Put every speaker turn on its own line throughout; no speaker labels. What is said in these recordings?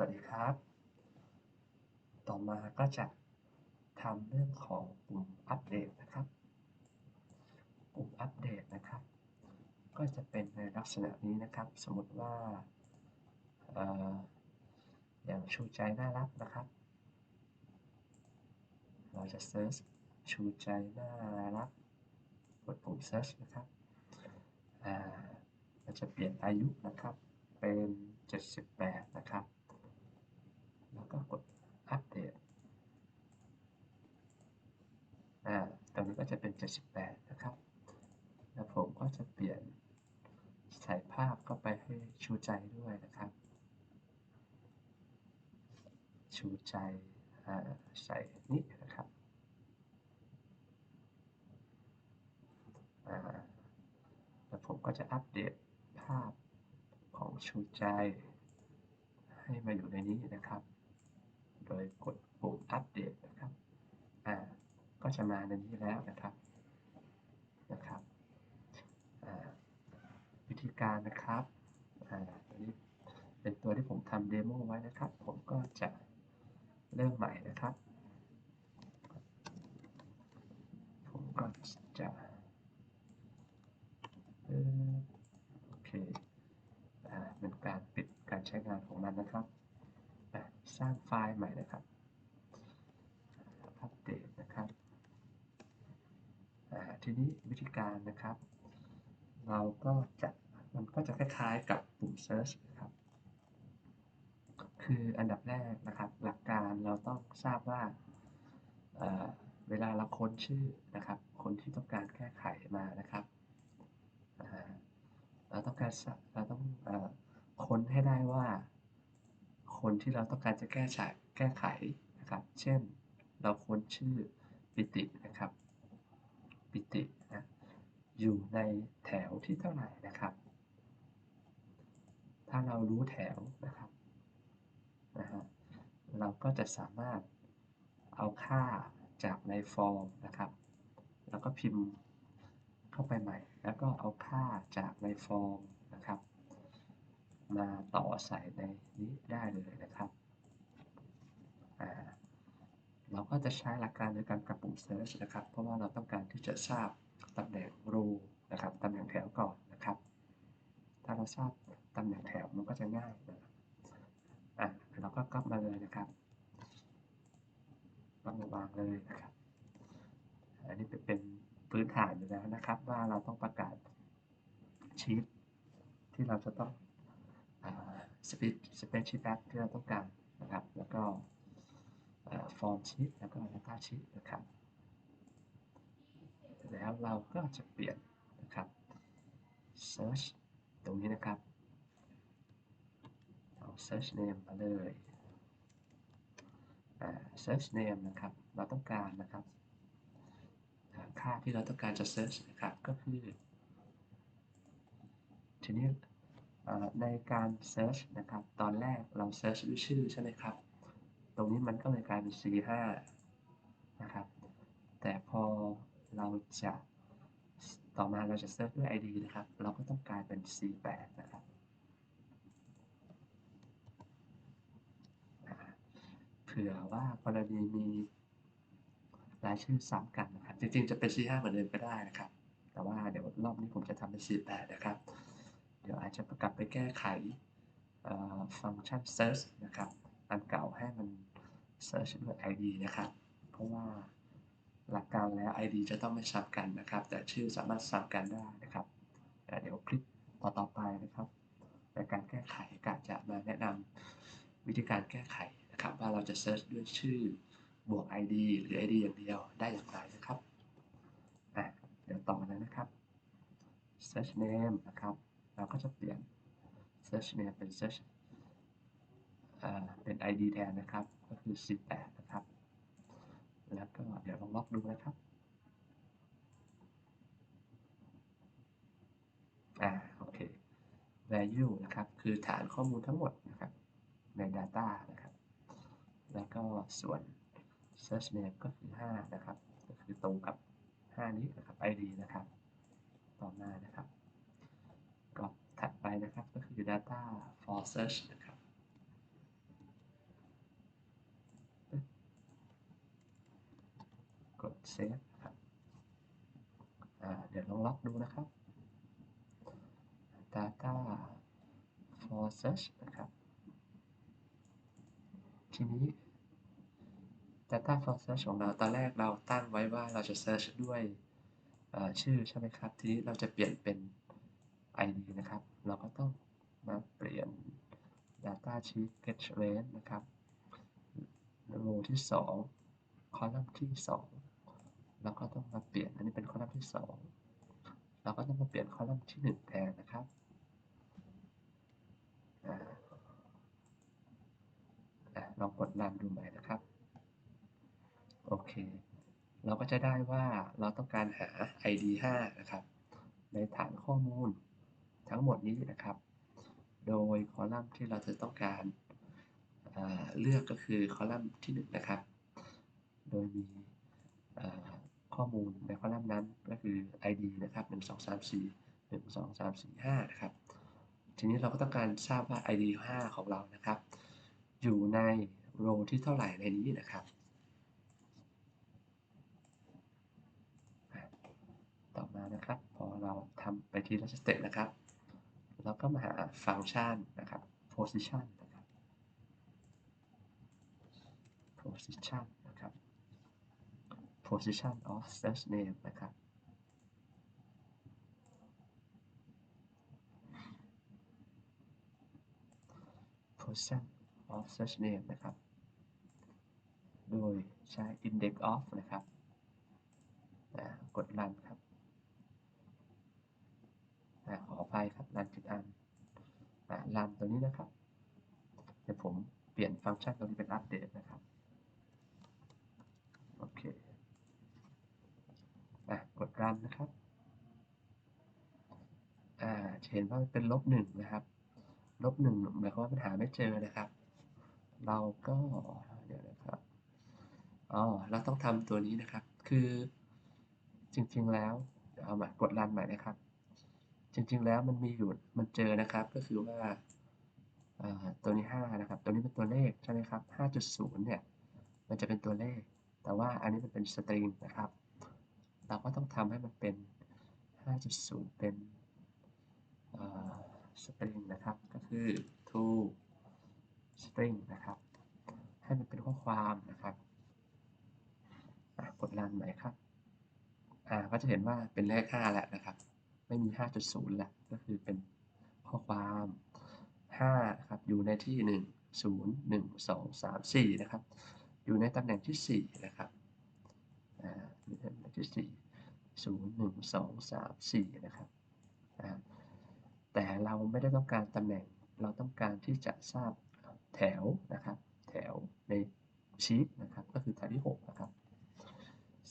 วัสดีครับ ต่อมาก็จะทำเรื่องของปุ่มอัปเดตนะครับ ปุ่มอัปเดตนะครับ ก็จะเป็นในลักษณะนี้นะครับ สมมติว่าออย่างชูใจน่ารักนะครับ เราจะเซิร์ชชูใจน่ารักกดปุ่ม search นะครับอ่าเราจะเปลี่ยนอายุนะครับ เป็น 78 นะครับ แล้วก็กดอัปเดตอ่าตอนนี้ก็จะเป็น 78 นะครับ แล้วผมก็จะเปลี่ยนใส่ภาพเข้าไปให้ชูใจด้วยนะครับ ชูใจอ่าใส่นี่นะครับอ่าแล้วผมก็จะอัปเดตภาพของชูใจ ให้มาอยู่ในนี้นะครับ โดยกดปุ่มอัปเดตนะครับ อ่า ก็จะมาในนี้แล้วนะครับ นะครับ อ่า วิธีการนะครับ อ่าตัวนี้เป็นตัวที่ผมทำเดโมไว้นะครับ ผมก็จะเริ่มใหม่นะครับ ผมก็จะเออโอเค อ่า เป็นการปิดการใช้งานของมันนะครับ ร้างไฟล์ใหม่นะครับอัปเดตนะครับทีนี้วิธีการนะครับ เราก็จะมันก็จะคล้ายๆกับปุ่ม search นะครับ คืออันดับแรกนะครับ หลักการเราต้องทราบว่าเเวลาเราค้นชื่อนะครับ คนที่ต้องการแก้ไขมานะครับ เราต้องการเราต้องอค้นให้ได้ว่า คนที่เราต้องการจะแก้ไขแก้ไขนะครับ เช่น เราค้นชื่อปิตินะครับ ปิตินะอยู่ในแถวที่เท่าไหร่นะครับ ถ้าเรารู้แถวนะครับนะฮะเราก็จะสามารถเอาค่าจากในฟอร์มนะครับ แล้วก็พิมพ์เข้าไปใหม่ แล้วก็เอาค่าจากในฟอร์ม มาต่อใส่ในนี้ได้เลยนะครับ เราก็จะใช้หลักการโดยการกดปุ่ม search นะครับ เพราะว่าเราต้องการที่จะทราบตำแหน่ง row นะครับ ตำแหน่งแถวก่อนนะครับ ถ้าเราทราบตำแหน่งแถวมันก็จะง่ายนะครับอะเราก็ก๊อปมาเลยนะครับก๊อปมาวางเลยนะครับ อันนี้เป็นพื้นฐานอยู่แล้วนะครับ ว่าเราต้องประกาศชีตที่เราจะต้อง สปีดสเปซชีตแอปที่เราต้องการนะครับ แล้วก็ฟอร์มชีตแล้วก็ Data ชีตนะครับ แล้วเราก็จะเปลี่ยนนะครับ search ตรงนี้นะครับเอา search name มาเลย search name นะครับ เราต้องการนะครับ ค่าที่เราต้องการจะ search นะครับ ก็คือทีนี้เอ่อ ในการ search นะครับ ตอนแรกเรา search ด้วยชื่อใช่ไหมครับ ตรงนี้มันก็เลยกลายเป็น C5 นะครับ แต่พอเราจะต่อมาเราจะ search ด้วย ID นะครับ เราก็ต้องกลายเป็น C8 นะครับเผื่อว่ากรณีมีรายชื่อซ้ำกันนะครับ จริงๆ จะเป็น C5 เหมือนเดิมก็ได้นะครับ แต่ว่าเดี๋ยวรอบนี้ผมจะทำเป็น C8 นะครับ เดี๋ยวอาจจะกลับไปแก้ไขฟังก์ชัน search นะครับ อันเก่าให้มัน search ด้วย ID นะครับ เพราะว่าหลักการแล้ว ID จะต้องไม่ซ้ำกันนะครับ แต่ชื่อสามารถซ้ำกันได้นะครับเดี๋ยวคลิปต่อๆไปนะครับในการแก้ไขก็จะมาแนะนำวิธีการแก้ไขนะครับ ว่าเราจะ search ด้วยชื่อบวก ID หรือ ID อย่างเดียวได้อย่างไรนะครับเดี๋ยวต่อเลยนะครับ search name นะครับ เราก็จะเปลี่ยน search name เป็น search อ่าเป็น ID แทนนะครับ ก็คือ18นะครับ แล้วก็เดี๋ยวลองล็อกดูนะครับอ่าโอเค value นะครับ คือฐานข้อมูลทั้งหมดนะครับ ใน data นะครับ แล้วก็ส่วน search name ก็คือ 5 นะครับ ก็คือตรงกับ 5 นี้นะครับ ID นะครับ search นะครับ กด save ครับเดี๋ยวลองล็อกดูนะครับ data for search นะครับ ทีนี้ data for search ของเราตอนแรกเราตั้งไว้ว่าเราจะ search ด้วยชื่อใช่ไหมครับ ทีนี้เราจะเปลี่ยนเป็น ID นะครับ เราก็ต้องมาเปลี่ยน data sheet get range นะครับ row ที่2 column ที่2เราก็ต้องมาเปลี่ยน อันนี้เป็น column ที่ 2 เราก็ต้องมาเปลี่ยน column ที่ 1 แทนนะครับออลองกดรันดูใหม่นะครับ โอเค เราก็จะได้ว่าเราต้องการหา ID 5 นะครับ ในฐานข้อมูลทั้งหมดนี้นะครับ โดยคอลัมน์ที่เราจะต้องการเเลือกก็คือคอลัมน์ที่1นะครับ โดยมีข้อมูลในคอลัมน์นั้นก็คือ ID นะครับ 1 2 3 4 1 2 3 4 5 นะครับ ทีนี้เราก็ต้องการทราบว่า ID 5 ของเรานะครับ อยู่ในโรที่เท่าไหร่ในนี้นะครับ ต่อมานะครับ พอเราทำไปทีละสเต็ปนะครับ เราก็มาหาฟังก์ชันนะครับ position นะครับ position นะครับ position of search name นะครับ position of search name นะครับ โดยใช้ index of นะครับ กด run ครับ อ่าขออภัยครับ run ผิดอันอ่า run ตัวนี้นะครับ เดี๋ยวผมเปลี่ยนฟังก์ชันตรงนี้เป็น update นะครับ โอเคอะกด run นะครับ อ่าเห็นว่าเป็นลบหนึ่งนะครับ ลบหนึ่งหมายความว่ามันหาไม่เจอนะครับ เราก็เดี๋ยวนะครับอ๋อเราต้องทำตัวนี้นะครับ คือจริงๆแล้วเดี๋ยวเอาม่กดรันใหม่นะครับ จริง ๆ แล้วมันมีอยู่มันเจอนะครับก็คือว่าตัวนี้5นะครับ ตัวนี้เป็นตัวเลขใช่ไหมครับ5.0เนี่ยมันจะเป็นตัวเลข แต่ว่าอันนี้มันเป็นสตริงนะครับ เราก็ต้องทำให้มันเป็น 5.0 เป็นเอ่อสตริงนะครับ ก็คือ to string นะครับ ให้มันเป็นข้อความนะครับกดรันใหม่ครับ อ่าก็จะเห็นว่าเป็นเลข 5 แล้วนะครับ ไม่มี 5.0แล้วก็คือเป็นข้อความ5ครับอยู่ในที่ 1 0 1 2 3 4นะครับอยู่ในตำแหน่งที่ 4 นะครับอ่าอยู่ในตำแหน่งที่ 4 0 1 2 3 4 นะครับอ่าแต่เราไม่ได้ต้องการตำแหน่งเราต้องการที่จะทราบแถวนะครับแถวในชีตนะครับก็คือแถวที่ 6 นะครับ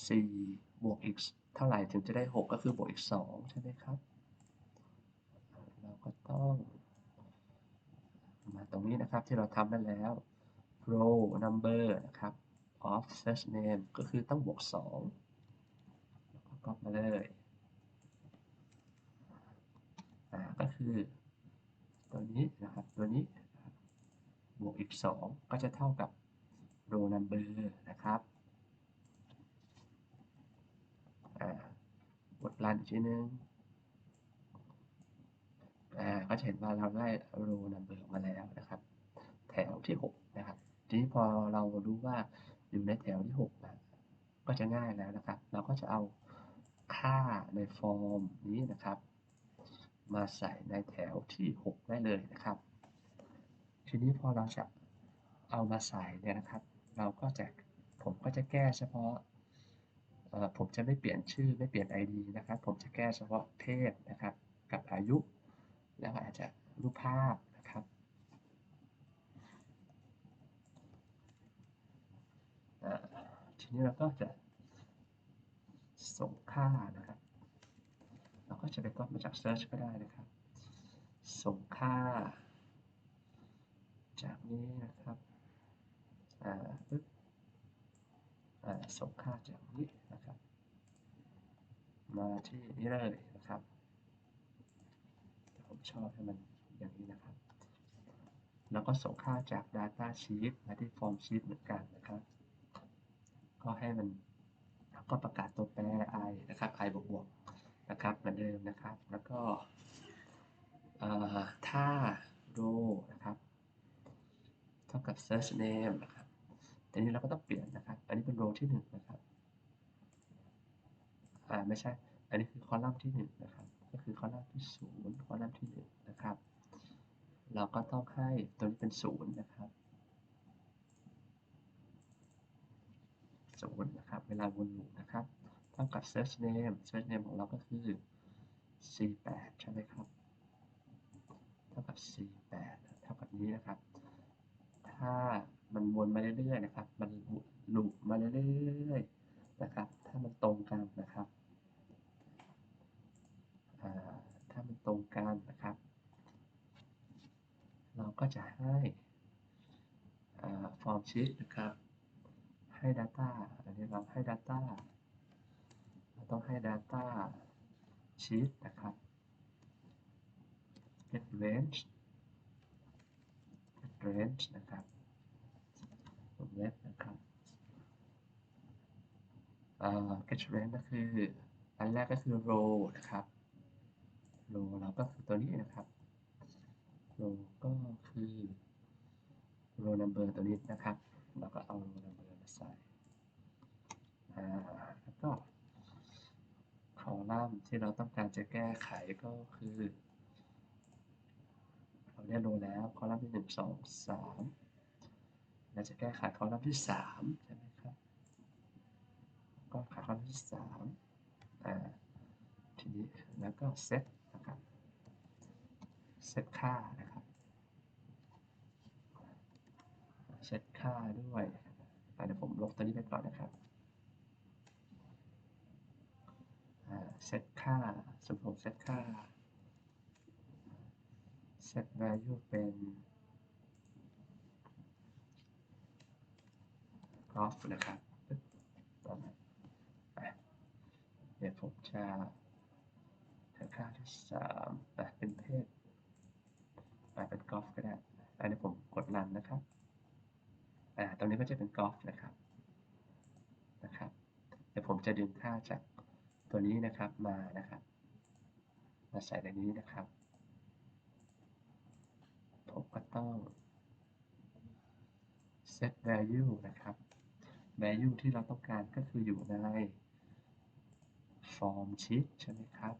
4บวกอีกเท่าไหร่ถึงจะได้ 6 ก็คือบวกอีก 2 ใช่ไหมครับ เราก็ต้อง มาตรงนี้นะครับที่เราทำได้แล้ว row number นะครับ of search name ก็คือต้องบวก 2 แล้วก็ก๊อปมาเลยก็คือตัวนี้นะครับตัวนี้บบวกอีก 2 ก็จะเท่ากับ row number นะครับ อ่ากดรันอีกทีนึงอ่าก็เห็นว่าเราได้ row number ออกมาแล้วนะครับ แถวที่ 6 นะครับ ทีนี้พอเรารู้ว่าอยู่ในแถวที่6นะก็จะง่ายแล้วนะครับ เราก็จะเอาค่าในฟอร์มนี้นะครับ มาใส่ในแถวที่ 6 ได้เลยนะครับ ทีนี้พอเราจะเอามาใส่เนี่ยนะครับ เราก็จะผมก็จะแก้เฉพาะ ผมจะไม่เปลี่ยนชื่อไม่เปลี่ยน ID นะครับ ผมจะแก้เฉพาะเพศนะครับ กับอายุ แล้วก็อาจจะรูปภาพนะครับ ทีนี้เราก็จะส่งค่านะครับ เราก็จะไปก๊อปมาจาก Search ก็ได้นะครับ ส่งค่า จากนี้นะครับ อ่าปึ๊บ ส่งค่าจากนี้นะครับ มาที่นี่เลยนะครับผมชอบให้มันอย่างนี้นะครับ แล้วก็ส่งค่าจาก Data Sheet มาที่ Form Sheet เหมือนกันนะครับ ก็ให้มันก็ประกาศตัวแปร i นะครับ i บวกบวกๆนะครับเหมือนเดิมนะครับ แล้วก็ถ้า row นะครับ เท่ากับ search name นะครับ ทีนี้เราก็ต้องเปลี่ยนนะครับ อันนี้เป็น row ที่หนึ่งนะครับ อ่าไม่ใช่ อันนี้คือคอลัมน์ที่หนึ่งนะครับ ก็คือคอลัมน์ที่ศูนย์คอลัมน์ที่หนึ่งนะครับ เราก็ต้องให้ตัวนี้เป็นศูนย์นะครับศูนย์นะครับ เวลาวนลูปนะครับเท่ากับ search name search name ของเราก็คือ c8 ใช่ไหมครับ เท่ากับ c8 เท่ากับนี้นะครับ ถ้า มันวนมาเรื่อยๆนะครับ มันลูปมาเรื่อยๆนะครับ ถ้ามันตรงกันนะครับถ้ามันตรงกันนะครับ เราก็จะให้ฟอ่า form sheet นะครับ ให้ data อันนี้เราให้ data เราต้องให้ data sheet นะครับ get range get range นะครับ วงเล็บนะครับเอ่อ get range ก็คืออันแรกก็คือ row นะครับ row เราก็คือตัวนี้นะครับ row ก็คือ row number ตัวนี้นะครับ เราก็เอา row number มาใส่แล้วก็คอลัมน์ที่เราต้องการจะแก้ไขก็คือ เราได้โรแล้วคอลัมน์ที่หนึ่งสองสาม เราจะแก้ไขคอลัมน์ที่สามใช่ไหมครับก็ไขคอลัมน์ที่สามอ่าทีนี้แล้วก็เซตนะครับเซตค่านะครับเซตค่าด้วยอ่เดี๋ยวผมลบตัวนี้ไปก่อนนะครับเซตค่าสมมติผมเซตค่า set value เป็น graph นะครับปึ๊บปเดี๋ยวผมจะเซตค่าที่สามเป็นเพศเป็น graph ก็ได้ อันนี้ผมกดรันนะครับอ่าตรงนี้ก็จะเป็น graph นะครับนะครับเดี๋ยวผมจะดึงค่าจากตัวนี้นะครับมานะครับ มาใส่ในนี้นะครับ ผมก็ต้อง set value นะครับ value ที่เราต้องการก็คืออยู่ใน form sheet ใช่ไหมครับ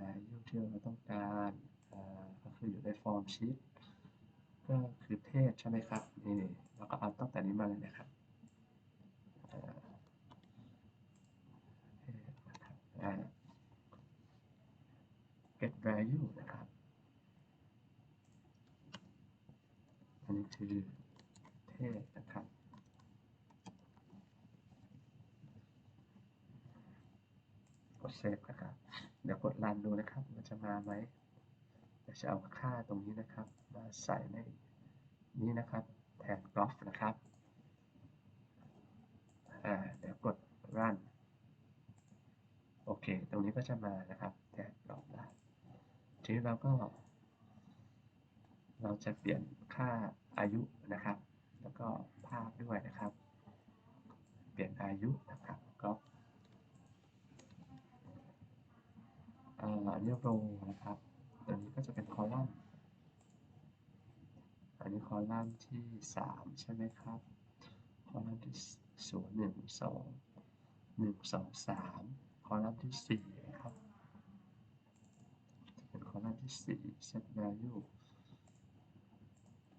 value ที่เราต้องการก็คืออยู่ใน form sheet ก็คือเพศใช่ไหมครับ นี่เราก็เอาตั้งแต่นี้มาเลยนะครับอ่า get value นะครับ อันนี้คือ เพศนะครับ กดเซฟนะครับ เดี๋ยวกดรันดูนะครับ มันจะมาไหมเดี๋ยวจะเอาค่าตรงนี้นะครับ มาใส่ในนี้นะครับ แทนกราฟนะครับเดี๋ยวกด run โอเค ตรงนี้ก็จะมานะครับ แทนกรอบได้ทีนี้เราก็ เราจะเปลี่ยนค่าอายุนะครับ แล้วก็ภาพด้วยนะครับ เปลี่ยนอายุนะครับก็อ่าอันนี้โรนะครับตัวนี้ก็จะเป็นคอลัมน์อันนี้คอลัมน์ที่สามใช่ไหมครับ คอลัมน์ที่ศูนย์หนึ่งสองหนึ่งสองสามคอลัมน์ที่สี่นะครับ เป็นคอลัมน์ที่สี่ set value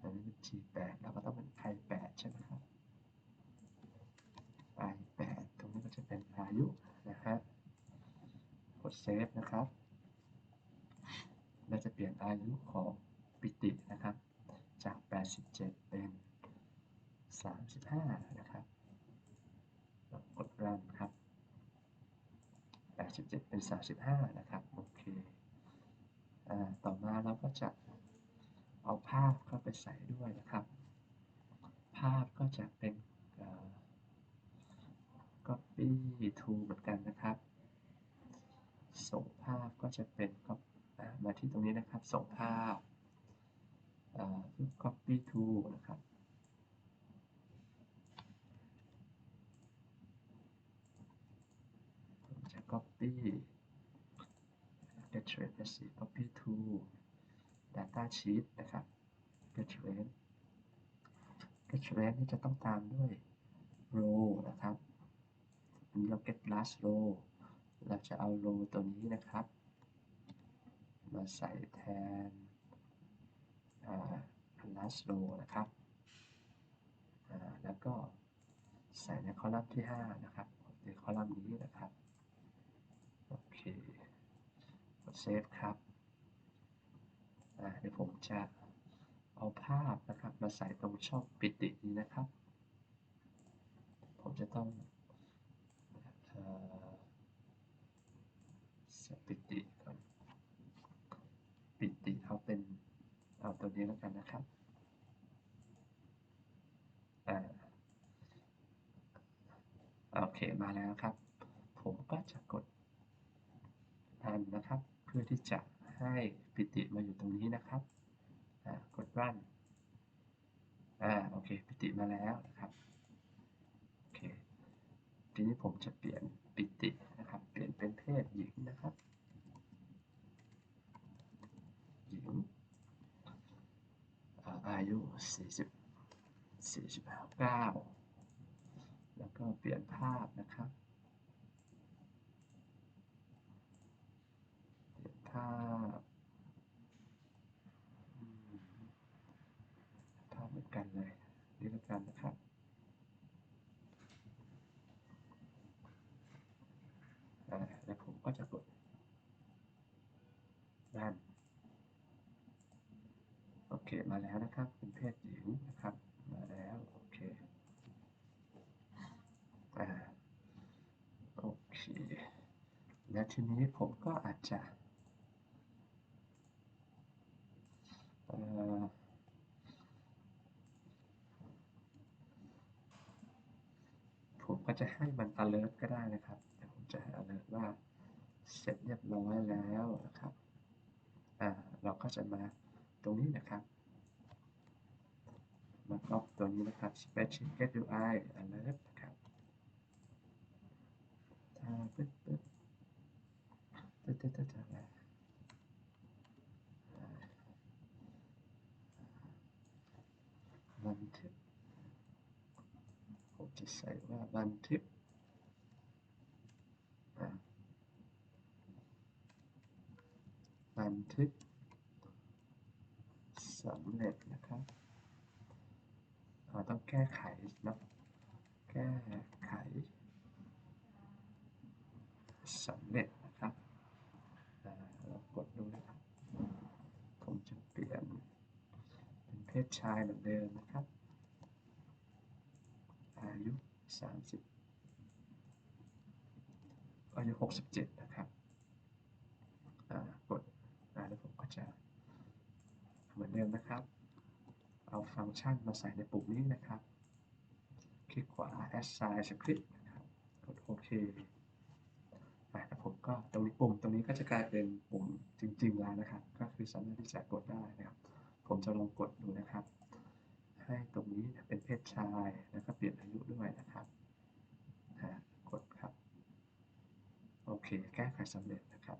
อันนี้เป็น G8 แล้วก็ต้องเป็น I8 ใช่ไหมครับ I8 ตรงนี้ก็จะเป็นอายุนะฮะกดเซฟนะครับเราจะเปลี่ยนอายุของปิตินะครับ จาก 87 เป็น 35 นะครับกดรันครับ 87 เป็น 35 นะครับ โอเคอต่อมาเราก็จะ เอาภาพเข้าไปใส่ด้วยนะครับ ภาพก็จะเป็น copy to เหมือนกันนะครับ ส่งภาพก็จะเป็นมาที่ตรงนี้นะครับ ส่งภาพ copy to นะครับ จะ copy เ e t r a n s i v e copy to data sheet นะครับ get trace get trace นี่จะต้องตามด้วย row นะครับอันนี้เรา get last row เราจะเอา row ตัวนี้นะครับ มาใส่แทนอ่า last row นะครับ แล้วก็ใส่ในคอลัมน์ที่ 5 นะครับ ในคอลัมน์นี้นะครับ โอเคกดเซฟครับ เดี๋ยวผมจะเอาภาพนะครับมาใส่ตรงช่องปิตินี้นะครับ ผมจะต้องใส่ปิติก่อนปิติเอาเป็นเอาตัวนี้แล้วกันนะครับโอเคมาแล้วครับ ผมก็จะกดรันนะครับ เพื่อที่จะให้ ติมาอยู่ตรงนี้นะครับอ่ากด run อ่าโอเคปิติมาแล้วนะครับโอเคทีนี้ผมจะเปลี่ยนปิตินะครับ เปลี่ยนเป็นเพศหญิงนะครับหญิงอ่าอายุ 40 49 แล้วก็เปลี่ยนภาพนะครับ เปลี่ยนภาพอืม กันเลยนี่แล้วกันนะครับอ่าแล้วผมก็จะกดด้านโอเคมาแล้วนะครับ เป็นเพศหญิงนะครับ มาแล้วโอเคอ่าโอเคและทีนี้ผมก็อาจจะเอ่อ ผมก็จะให้มัน alert ก็ได้นะครับเดี๋ยวผมจะให้ alert ว่าเสร็จเรียบร้อยแล้วนะครับอ่าเราก็จะมาตรงนี้นะครับมาก๊อปตัวนี้นะครับ spreadsheet get UI alert นะครับถ้าปึ๊บปึ๊บตึ๊ดตึ๊ดตึ๊ดตึ๊ดอ่าบันทึกผม จะใส่ว่าบันทึกบันทึกสำเร็จนะครับเราต้องแก้ไขนะแก้ไขสำเร็จนะครับเรากดดูนะครับผมจะเปลี่ยนเป็นเพศชายเหมือนเดิมนะครับ อา ยุ30อายุ67นะครับกดแล้วผมก็จะเหมือนเดิมนะครับ เอาฟังก์ชันมาใส่ในปุ่มนี้นะครับ คลิกขวา assign script นะครับกดโอเคแล้วผมก็ตรงนี้ปุ่มตรงนี้ก็จะกลายเป็นปุ่มจริงๆแล้วนะครับ ก็คือสามารถที่จะกดได้นะครับ ผมจะลองกดดูนะครับ ให้ตรงนี้เป็นเพศชาย แล้วก็เปลี่ยนอายุด้วยนะครับกดครับ โอเค แก้ไขสำเร็จนะครับ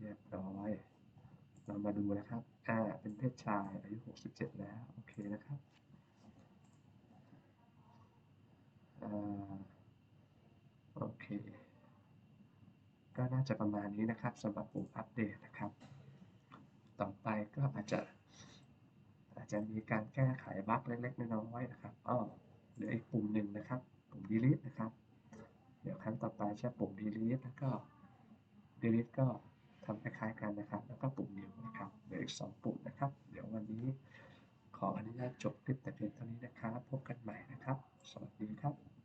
เรียบร้อย เรามาดูนะครับ อ่า เป็นเพศชาย อายุ 67 แล้ว โอเคนะครับอ่าโอเค ก็น่าจะประมาณนี้นะครับสำหรับปุ่มอัปเดตนะครับ ต่อไปก็อาจจะ อาจจะมีการแก้ไขบั๊กเล็กๆน้อยๆนะครับอ้อเหลืออีกปุ่มหนึ่งนะครับ ปุ่ม delete นะครับ เดี๋ยวครั้งต่อไปใช้ปุ่ม delete แล้วก็ delete ก็ทำคล้ายๆกันนะครับ แล้วก็ปุ่ม new นะครับ เหลืออีก 2 ปุ่มนะครับ เดี๋ยววันนี้ขออนุญาตจบคลิปแต่เพียงเท่านี้นะครับ พบกันใหม่นะครับ สวัสดีครับ